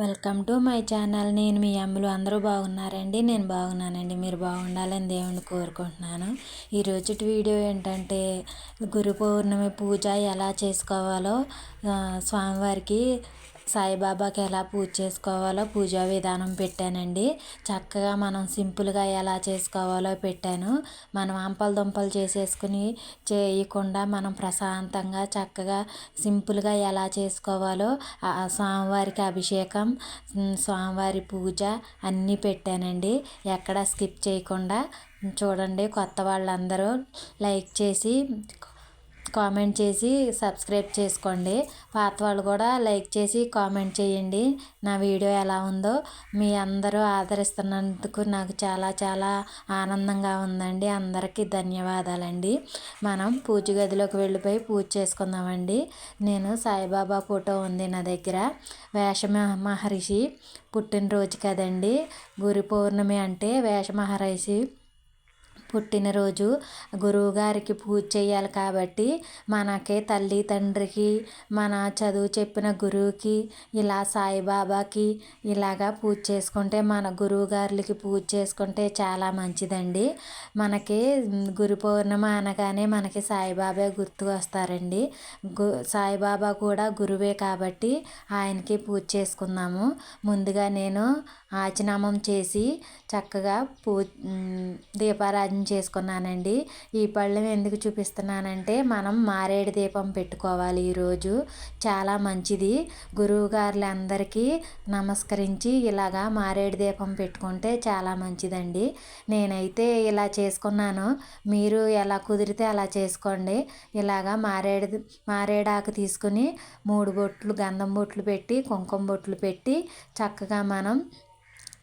Welcome to my channel. నేను మీ అమ్మలు. అందరూ బాగున్నారండి? నేను బాగున్నానండి. మీరు బాగుండాలని దేవుని కోరుకుంటున్నాను. ఈరోజు వీడియో ఏంటంటే గురు పౌర్ణమి పూజ ఎలా చేసుకోవాలో స్వామివారికి సాయిబాబాకి ఎలా పూజ చేసుకోవాలో పూజా విధానం పెట్టానండి. చక్కగా మనం సింపుల్గా ఎలా చేసుకోవాలో పెట్టాను. మనం అంపల దుంపలు చేసేసుకుని చేయకుండా మనం ప్రశాంతంగా చక్కగా సింపుల్గా ఎలా చేసుకోవాలో స్వామివారికి అభిషేకం స్వామివారి పూజ అన్నీ పెట్టానండి. ఎక్కడ స్కిప్ చేయకుండా. చూడండి కొత్త వాళ్ళందరూ లైక్ చేసి కామెంట్ చేసి సబ్స్క్రైబ్ చేసుకోండి. పాత వాళ్ళు కూడా లైక్ చేసి కామెంట్ చేయండి. నా వీడియో ఎలా ఉందో మీ అందరూ ఆదరిస్తున్నందుకు నాకు చాలా చాలా ఆనందంగా ఉందండి. అందరికీ ధన్యవాదాలండి. మనం పూజ గదిలోకి వెళ్ళిపోయి పూజ చేసుకుందామండి. నేను సాయిబాబా ఫోటో ఉంది నా దగ్గర. వేష మహర్షి పుట్టినరోజు కదండి. గురు పౌర్ణమి అంటే వేష మహర్షి పుట్టినరోజు గురువుగారికి పూజ చేయాలి కాబట్టి మనకి తల్లి తండ్రికి మన చదువు చెప్పిన గురువుకి ఇలా సాయిబాబాకి ఇలాగా పూజ చేసుకుంటే మన గురువుగారులకి పూజ చేసుకుంటే చాలా మంచిదండి. మనకి గురు పౌర్ణమ అనగానే మనకి సాయిబాబా గుర్తు వస్తారండి. గు సాయిబాబా కూడా గురువే కాబట్టి ఆయనకి పూజ చేసుకుందాము. ముందుగా నేను ఆచనామం చేసి చక్కగా పూ దీపారాధన చేసుకున్నానండి. ఈ పళ్ళెం ఎందుకు చూపిస్తున్నానంటే మనం మారేడు దీపం పెట్టుకోవాలి ఈరోజు. చాలా మంచిది. గురువుగారులందరికీ నమస్కరించి ఇలాగా మారేడు దీపం పెట్టుకుంటే చాలా మంచిదండి. నేనైతే ఇలా చేసుకున్నాను. మీరు ఎలా కుదిరితే అలా చేసుకోండి. ఇలాగా మారేడు మారేడాకు తీసుకుని మూడు బొట్లు గంధం బొట్లు పెట్టి కుంకుమ బొట్లు పెట్టి చక్కగా మనం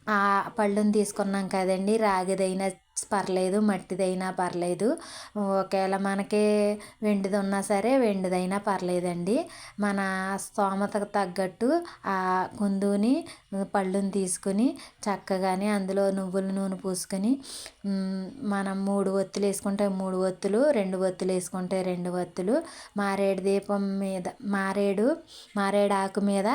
ఆ పళ్ళుని తీసుకున్నాం కదండి. రాగిదైనా పర్లేదు మట్టిదైనా పర్లేదు. ఒకవేళ మనకి వెండిది ఉన్నా సరే వెండిదైనా పర్లేదండి. మన స్తోమతకు తగ్గట్టు ఆ కుందుని పళ్ళుని తీసుకుని చక్కగానే అందులో నువ్వుల నూనె పూసుకొని మనం మూడు ఒత్తులు వేసుకుంటే మూడు ఒత్తులు రెండు ఒత్తులు వేసుకుంటే రెండు ఒత్తులు మారేడు దీపం మీద మారేడు మారేడు ఆకు మీద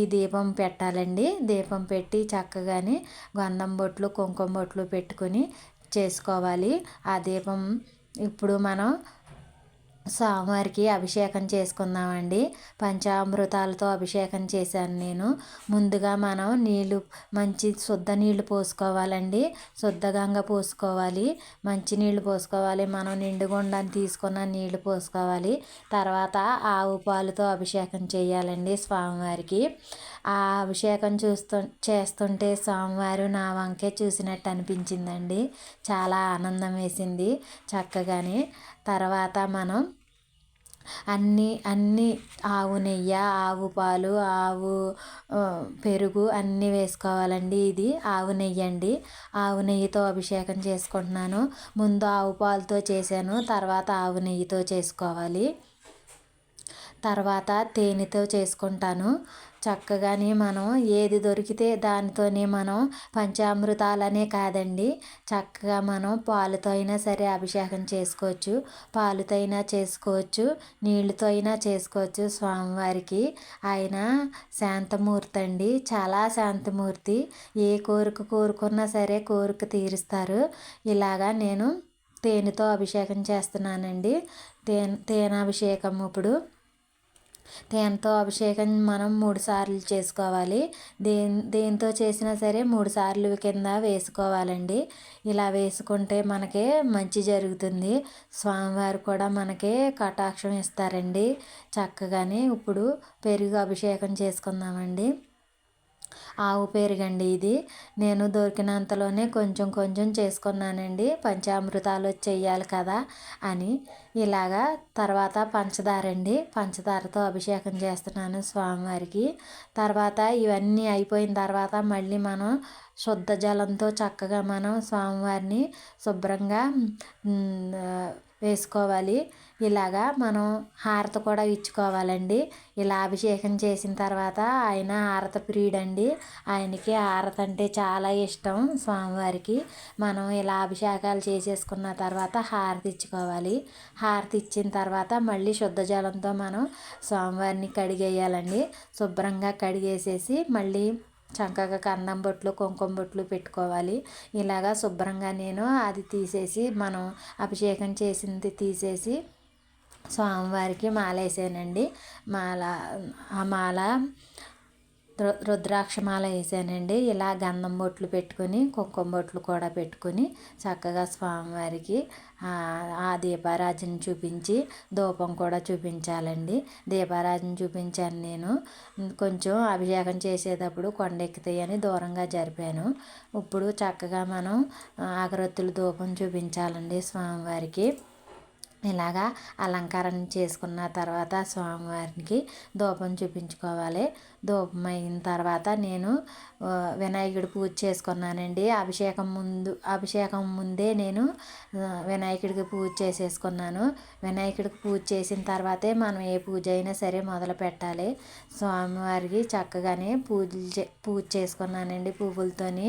ఈ దీపం పెట్టాలండి. దీపం పెట్టి చక్కగానే గంధం బొట్లు కుంకుమ బొట్లు పెట్టుకొని చేసుకోవాలి. ఆ దీపం ఇప్పుడు మనం స్వామివారికి అభిషేకం చేసుకుందామండి. పంచామృతాలతో అభిషేకం చేశాను నేను. ముందుగా మనం నీళ్ళు మంచి శుద్ధ నీళ్ళు పోసుకోవాలండి. శుద్ధ గంగ పోసుకోవాలి. మంచి నీళ్ళు పోసుకోవాలి. మనం నిండుగుండాన్ని తీసుకున్న నీళ్ళు పోసుకోవాలి. తర్వాత ఆవు పాలతో అభిషేకం చేయాలండి స్వామివారికి. ఆ అభిషేకం చూస్తూ చేస్తుంటే స్వామివారు నా వంకే చూసినట్టు అనిపించిందండి. చాలా ఆనందం వేసింది. చక్కగానే తర్వాత మనం అన్నీ అన్నీ ఆవు నెయ్యి ఆవు పాలు ఆవు పెరుగు అన్నీ వేసుకోవాలండి. ఇది ఆవు నెయ్యి అండి. ఆవు నెయ్యితో అభిషేకం చేసుకుంటున్నాను. ముందు ఆవు పాలతో చేశాను తర్వాత ఆవు నెయ్యితో చేసుకోవాలి. తర్వాత తేనెతో చేసుకుంటాను. చక్కగానే మనం ఏది దొరికితే దానితోనే మనం పంచామృతాలనే కాదండి. చక్కగా మనం పాలతో అయినా సరే అభిషేకం చేసుకోవచ్చు. పాలుతో అయినా చేసుకోవచ్చు. నీళ్ళతో అయినా చేసుకోవచ్చు. స్వామివారికి ఆయన శాంతమూర్తి అండి. చాలా శాంతమూర్తి. ఏ కోరిక కోరుకున్నా సరే కోరిక తీరుస్తారు. ఇలాగా నేను తేనెతో అభిషేకం చేస్తున్నానండి. తేనె తేనె అభిషేకం ఇప్పుడు తేనెతో అభిషేకం మనం మూడు సార్లు చేసుకోవాలి. దేని దేంతో చేసినా సరే మూడు సార్లు కింద వేసుకోవాలండి. ఇలా వేసుకుంటే మనకి మంచి జరుగుతుంది. స్వామివారు కూడా మనకి కటాక్షం ఇస్తారండి. చక్కగానే ఇప్పుడు పెరుగు అభిషేకం చేసుకుందామండి. ఆవు పెరుగండి ఇది. నేను దొరికినంతలోనే కొంచెం కొంచెం చేసుకున్నానండి. పంచామృతాలు చెయ్యాలి కదా అని. ఇలాగా తర్వాత పంచదార అండి పంచదారతో అభిషేకం చేస్తున్నాను స్వామివారికి. తర్వాత ఇవన్నీ అయిపోయిన తర్వాత మళ్ళీ మనం శుద్ధ జలంతో చక్కగా మనం స్వామివారిని శుభ్రంగా వేసుకోవాలి. ఇలాగా మనం హారతి కూడా ఇచ్చుకోవాలండి. ఇలా అభిషేకం చేసిన తర్వాత ఆయన హారత ప్రియుడండి. ఆయనకి హారతి అంటే చాలా ఇష్టం స్వామివారికి. మనం ఇలా అభిషేకాలు చేసేసుకున్న తర్వాత హారతి ఇచ్చుకోవాలి. హారతి ఇచ్చిన తర్వాత మళ్ళీ శుద్ధ జలంతో మనం స్వామివారిని కడిగేయాలండి. శుభ్రంగా కడిగేసేసి మళ్ళీ చక్కగా కన్నం బొట్లు కుంకుమ బొట్లు పెట్టుకోవాలి. ఇలాగా శుభ్రంగా నేను అది తీసేసి మనం అభిషేకం చేసింది తీసేసి స్వామివారికి మాల వేసానండి మాల ఆ మాల రుద్రాక్షమాల వేసానండి. ఇలా గంధం బొట్లు పెట్టుకొని కుంకుమ బొట్లు కూడా పెట్టుకొని చక్కగా స్వామివారికి ఆ దీపారాజుని చూపించి ధూపం కూడా చూపించాలండి. దీపారాజుని చూపించాను నేను. కొంచెం అభిషేకం చేసేటప్పుడు కొండ ఎక్కుతాయని దూరంగా జరిపాను. ఇప్పుడు చక్కగా మనం అగరొత్తుల ధూపం చూపించాలండి స్వామివారికి. ఇలాగా అలంకరణ చేసుకున్న తర్వాత స్వామివారికి ధూపం చూపించుకోవాలి. ధూపం అయిన తర్వాత నేను వినాయకుడి పూజ చేసుకున్నానండి. అభిషేకం ముందు అభిషేకం ముందే నేను వినాయకుడికి పూజ చేసేసుకున్నాను. వినాయకుడికి పూజ చేసిన తర్వాతే మనం ఏ పూజ అయినా సరే మొదలు పెట్టాలి. స్వామివారికి చక్కగానే పూజలు చే పూజ చేసుకున్నానండి పువ్వులతోని.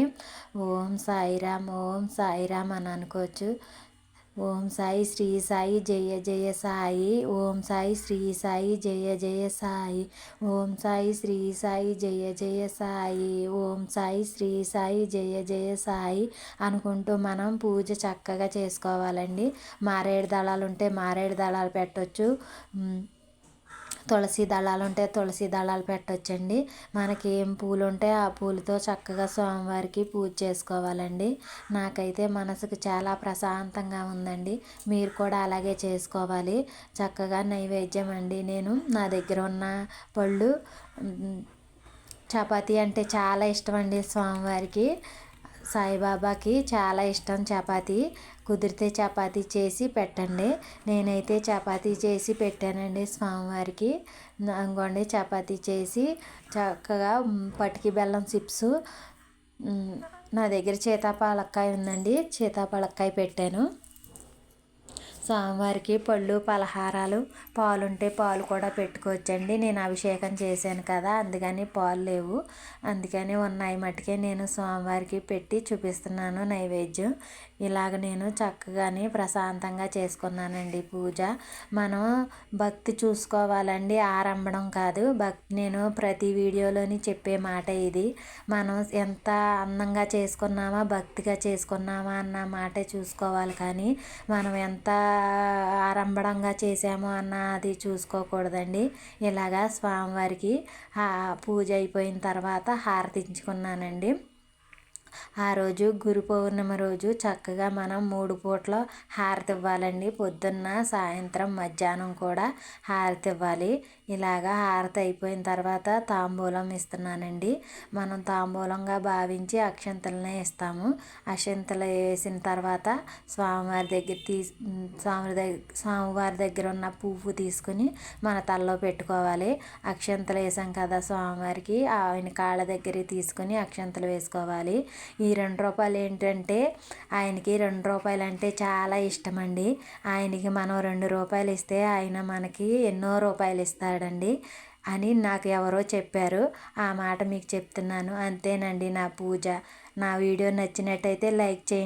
ఓం సాయిరామ్ ఓం సాయిరామ్ అని అనుకోవచ్చు. ఓం సాయి శ్రీ సాయి జయ జయ సాయి. ఓం సాయి శ్రీ సాయి జయ జయ సాయి. ఓం సాయి శ్రీ సాయి జయ జయ సాయి. ఓం సాయి శ్రీ సాయి జయ జయ సాయి అనుకుంటూ మనం పూజ చక్కగా చేసుకోవాలండి. మారేడు దళాలు ఉంటే మారేడు దళాలు పెట్టవచ్చు తులసి దళాలు ఉంటే తులసి దళాలు పెట్టచ్చండి. మనకి ఏం పూలు ఉంటే ఆ పూలతో చక్కగా స్వామివారికి పూజ చేసుకోవాలండి. నాకైతే మనసుకు చాలా ప్రశాంతంగా ఉందండి. మీరు కూడా అలాగే చేసుకోవాలి. చక్కగా నైవేద్యం అండి. నేను నా దగ్గర ఉన్న పళ్ళు చపాతీ అంటే చాలా ఇష్టం అండి స్వామివారికి. సాయిబాబాకి చాలా ఇష్టం చపాతీ. కుదిరితే చపాతీ చేసి పెట్టండి. నేనైతే చపాతీ చేసి పెట్టానండి స్వామివారికి. అనుకోండి చపాతీ చేసి చక్కగా పటికి బెల్లం చిప్స్. నా దగ్గర సీతాపాలక్కాయ ఉందండి. సీతాపాలక్కాయ పెట్టాను. స్వామివారికి పళ్ళు పలహారాలు పాలు ఉంటే పాలు కూడా పెట్టుకోవచ్చండి. నేను అభిషేకం చేశాను కదా అందుకని పాలు లేవు. అందుకని ఉన్నాయి మట్టుకే నేను స్వామివారికి పెట్టి చూపిస్తున్నాను నైవేద్యం. ఇలాగ నేను చక్కగానే ప్రశాంతంగా చేసుకున్నానండి పూజ. మనం భక్తి చూసుకోవాలండి ఆరంభడం కాదు. భక్తి నేను ప్రతి వీడియోలోని చెప్పే మాట ఇది. మనం ఎంత అందంగా చేసుకున్నామా భక్తిగా చేసుకున్నామా అన్న మాట చూసుకోవాలి కానీ మనం ఎంత ఆరంభంగా చేసాము అన్న అది చూసుకోకూడదండి. ఇలాగా స్వామివారికి పూజ అయిపోయిన తర్వాత హారతి ఇచ్చుకున్నానండి ఆ రోజు గురు పౌర్ణమి రోజు చక్కగా మనం మూడు పూట్ల హారతి ఇవ్వాలండి. పొద్దున్న సాయంత్రం మధ్యాహ్నం కూడా హారతి ఇవ్వాలి. ఇలాగా హారతి అయిపోయిన తర్వాత తాంబూలం ఇస్తున్నానండి. మనం తాంబూలంగా భావించి అక్షంతలనే ఇస్తాము. అక్షంతలు వేసిన తర్వాత స్వామివారి దగ్గర తీ స్వామి దగ్గర స్వామివారి దగ్గర ఉన్న పువ్వు తీసుకుని మన తలలో పెట్టుకోవాలి. అక్షంతలు వేసాం కదా స్వామివారికి ఆయన కాళ్ళ దగ్గర తీసుకుని అక్షంతలు వేసుకోవాలి. ఈ రెండు రూపాయలు ఏంటంటే ఆయనకి రెండు రూపాయలు అంటే చాలా ఇష్టం అండి ఆయనకి మనం రెండు రూపాయలు ఇస్తే ఆయన మనకి ఎన్నో రూపాయలు ఇస్తాడండి అని నాకు ఎవరో చెప్పారు. ఆ మాట మీకు చెప్తున్నాను. అంతేనండి నా పూజ. నా వీడియో నచ్చినట్టయితే లైక్ చేయండి.